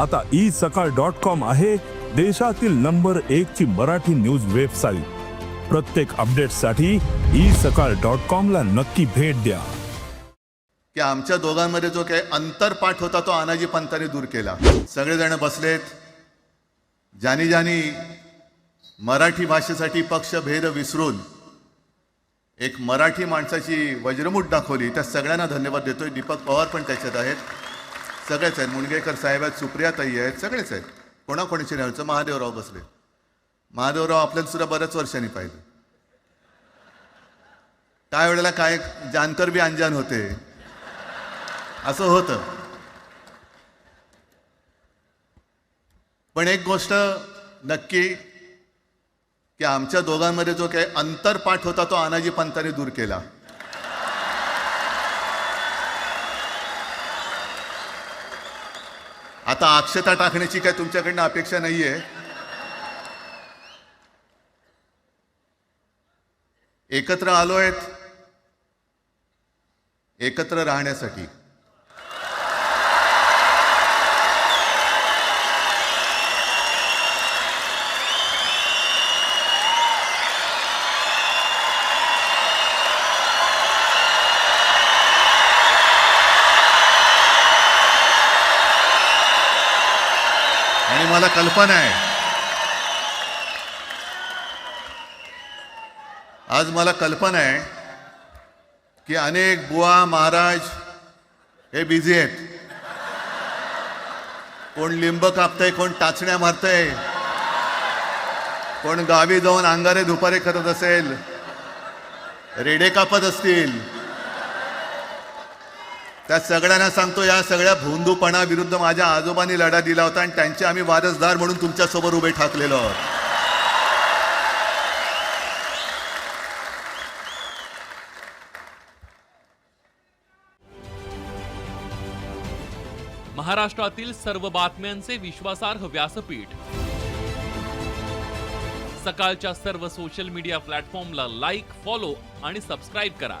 आता ई सकाळ dot com आहे देशातील नंबर एक ची मराठी न्यूज वेबसाईट. प्रत्येक अपडेटसाठी ई सकाळ डॉट कॉम ला नक्की भेट द्या. की आमच्या दोघांमध्ये जो काही अंतरपाठ होता तो आनाजी पंतांनी दूर केला. सगळेजण बसलेत. ज्यानी ज्यानी मराठी भाषेसाठी पक्षभेद विसरून एक मराठी माणसाची वज्रमूठ दाखवली. त्या सगळ्यांना धन्यवाद देतोय. दीपक पवार पण त्याच्यात आहेत. सगळेच आहेत. मुणगेकर साहेब आहेत सुप्रियाताई आहेत सगळेच आहेत. कोणाकोणीचे नाही. महादेवराव बसले. महादेवराव आपल्याला सुद्धा बऱ्याच वर्षांनी पाहिलं. काय वेळेला काय जानकर बी अंजान होते. असं होतं. पण एक गोष्ट नक्की की आमच्या दोघांमध्ये जो काही अंतरपाठ होता तो आनाजी पंतांनी दूर केला. आता अक्षता टाकण्याची काय तुमच्याकडनं अपेक्षा नाहीये. एकत्र आलो आहेत एकत्र राहण्यासाठी. आणि मला कल्पना आहे. आज मला कल्पना आहे की अनेक बुवा महाराज हे बिझी आहेत. कोण लिंब कापतंय कोण टाचण्या मारतंय कोण गावी जाऊन अंगारे दुपारे करत असेल रेडे कापत असतील त्या सगळ्यांना सांगतो या सगळ्या भोंदूपणा विरुद्ध माझ्या आजोबांनी लढा दिला होता आणि त्यांचे आम्ही वारसदार म्हणून तुमच्यासोबत उभे ठाकलेलो आहोत. महाराष्ट्रातील सर्व बातम्यांचे विश्वासार्ह व्यासपीठ. सकाळच्या सर्व सोशल मीडिया प्लॅटफॉर्मला लाईक फॉलो आणि सबस्क्राईब करा.